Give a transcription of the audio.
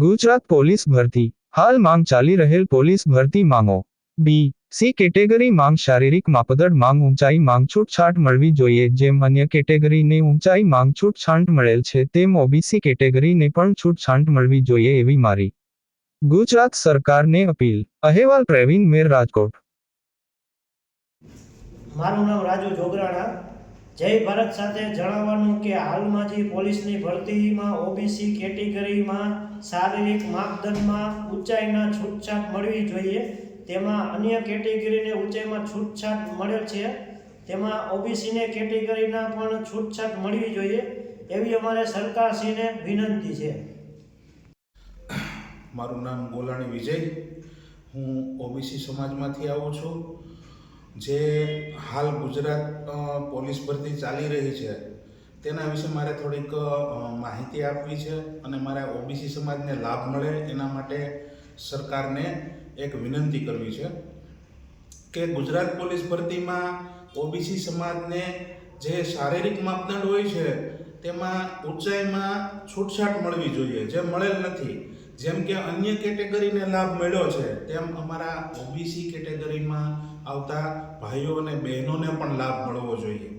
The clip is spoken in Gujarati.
ગુજરાત પોલીસ ભરતી. હાલ માંગ ચાલી રહેલ પોલીસ ભરતી માંગો. બી સી કેટેગરી માંગ શારીરિક માપદંડ માંગ ઊંચાઈ માંગ છૂટછાટ મળવી જોઈએ. જેમ અન્ય કેટેગરીને ઊંચાઈ માંગ છૂટછાટ મળેલ છે, તેમ ઓબીસી કેટેગરીને પણ છૂટછાટ મળવી જોઈએ એવી મારી. ગુજરાત સરકારને અપીલ. અહેવાલ પ્રવીણ મેર રાજકોટ. મારું નામ રાજુ જોગરાણા. જય ભારત સાથે જણાવવાનું કે હાલમાં જે પોલીસની ભરતીમાં ઓબીસી કેટેગરીમાં શારીરિક માપદંડમાં ઊંચાઈના છૂટછાટ મળવી જોઈએ, તેમાં અન્ય કેટેગરીને ઊંચાઈમાં છૂટછાટ મળે છે, તેમાં ઓબીસીને કેટેગરીના પણ છૂટછાટ મળવી જોઈએ, એવી અમારે સરકારશ્રીને વિનંતી છે. મારું નામ ગોલાણી વિજય, હું ઓબીસી સમાજમાંથી આવું છું. જે હાલ ગુજરાત પોલીસ ભરતી ચાલી રહી છે, તેના વિશે મારે થોડીક માહિતી આપવી છે અને મારા ઓબીસી સમાજને લાભ મળે એના માટે સરકારને એક વિનંતી કરવી છે કે ગુજરાત પોલીસ ભરતીમાં ઓબીસી સમાજને જે શારીરિક માપદંડ હોય છે, તેમાં ઊંચાઈમાં છૂટછાટ મળવી જોઈએ, જે મળેલ નથી. જેમ કે અન્ય કેટેગરીને લાભ મળ્યો છે, તેમ અમારા ઓબીસી કેટેગરીમાં આવતા ભાઈઓ અને બહેનોને પણ લાભ મળવો જોઈએ.